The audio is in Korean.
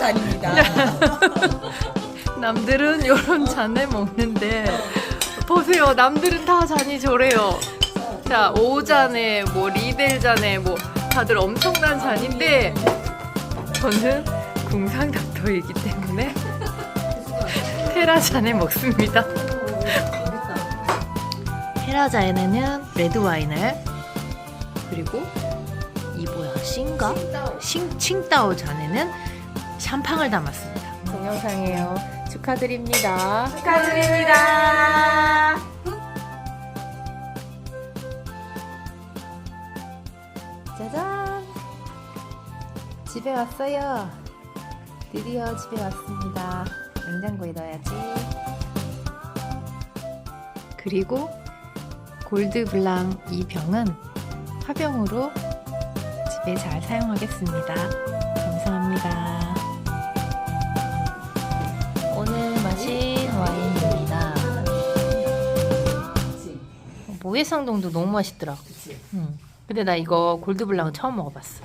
잔입니다. 남들은 요런 잔을 먹는데 보세요. 남들은 다 잔이 저래요. 자, 5잔에 뭐 리델 잔에 뭐 다들 엄청난 잔인데 저는 궁상 닥터이기 때문에 테라 잔에 먹습니다. 테라 잔에는 레드 와인을 그리고 이 뭐야 싱가 싱 칭따오 잔에는 샴팡을 담았습니다. 동영상이에요. 축하드립니다. 축하드립니다. 짜잔! 집에 왔어요. 드디어 집에 왔습니다. 냉장고에 넣어야지. 그리고 골드 블랑 이 병은 화병으로 집에 잘 사용하겠습니다. 감사합니다. 모해상동도 너무 맛있더라. 응. 근데 나 이거 골드 블랑은 처음 먹어봤어.